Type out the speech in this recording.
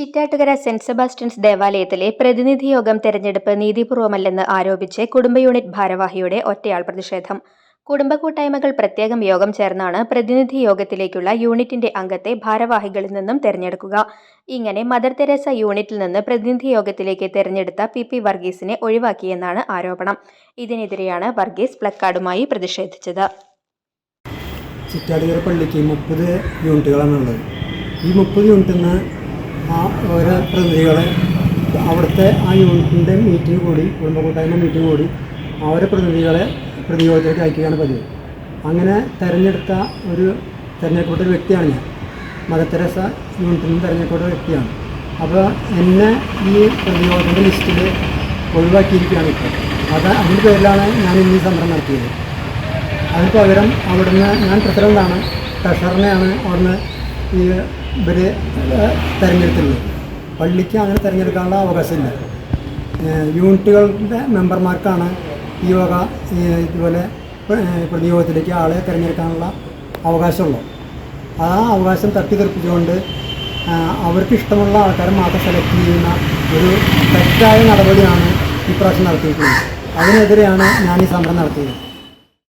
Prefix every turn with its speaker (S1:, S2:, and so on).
S1: Chittattukara saint Sebastian's ദേവാലയത്തിലെ പ്രതിനിധിയോഗം തെരഞ്ഞെടുപ്പ് നീതിപൂർവമല്ലെന്ന് ആരോപിച്ച് കുടുംബ യൂണിറ്റ് ഭാരവാഹിയുടെ ഒറ്റയാൾ പ്രതിഷേധം. കുടുംബ കൂട്ടായ്മകൾ പ്രത്യേകം യോഗം ചേർന്നാണ് പ്രതിനിധി യോഗത്തിലേക്കുള്ള യൂണിറ്റിന്റെ അംഗത്തെ ഭാരവാഹികളിൽ നിന്നും തെരഞ്ഞെടുക്കുക. ഇങ്ങനെ മദർ തെരേസ യൂണിറ്റിൽ നിന്ന് പ്രതിനിധി യോഗത്തിലേക്ക് തെരഞ്ഞെടുത്ത പി പി വർഗീസിനെ ഒഴിവാക്കിയെന്നാണ് ആരോപണം. ഇതിനെതിരെയാണ് വർഗീസ് പ്ലക്കാർഡുമായി പ്രതിഷേധിച്ചത്.
S2: ചിറ്റാടുകര പള്ളിക്ക് മുപ്പത് യൂണിറ്റുകളാണുള്ളത്. ഈ മുപ്പത് യൂണിറ്റിൽ നിന്ന് ആ ഓരോ പ്രതിനിധികളെ അവിടുത്തെ ആ യൂണിറ്റിന്റെ മീറ്റിംഗ് കൂടി കുടുംബ കൂട്ടായ്മ മീറ്റിംഗ് കൂടി അവരെ പ്രതിനിധികളെ പ്രതിയോഗത്തിലേക്ക് അയക്കുകയാണ് പതിവ്. അങ്ങനെ തിരഞ്ഞെടുത്ത ഒരു തിരഞ്ഞെടുക്കപ്പെട്ട ഒരു വ്യക്തിയാണ് ഞാൻ. മദത്തരസ യൂണിറ്റിൽ നിന്ന് തിരഞ്ഞെടുക്കപ്പെട്ട വ്യക്തിയാണ്. അപ്പോൾ എന്നെ ഈ പ്രതിയോഗത്തിന്റെ ലിസ്റ്റിൽ ഒഴിവാക്കിയിരിക്കുകയാണ് ഇപ്പോൾ. അത് അതിന്റെ പേരിലാണ് ഞാൻ ഇന്ന് ഈ സമരം നടത്തിയത്. അതിന് പകരം അവിടുന്ന് ഞാൻ പ്രസിഡന്റാണ് ട്രഷറിനെയാണ് അവിടുന്ന് ഈ ഇവർ തിരഞ്ഞെടുത്തിട്ടുള്ളത് പള്ളിക്ക് അങ്ങനെ തിരഞ്ഞെടുക്കാനുള്ള അവകാശമില്ല. യൂണിറ്റുകളുടെ മെമ്പർമാർക്കാണ് ഈ വക ഇതുപോലെ പ്ര- പ്രതിയോഗത്തിലേക്ക് ആളെ തിരഞ്ഞെടുക്കാനുള്ള അവകാശമുള്ളൂ. ആ അവകാശം തട്ടിത്തെറിപ്പിച്ചുകൊണ്ട് ആഹ് അവർക്ക് ഇഷ്ടമുള്ള ആൾക്കാരെ മാത്രം സെലക്ട് ചെയ്യുന്ന ഒരു തെറ്റായ നടപടിയാണ് ഇപ്രാവശ്യം നടത്തിയിട്ടുള്ളത്. അതിനെതിരെയാണ് ഞാൻ ഈ സമരം നടത്തിയത്.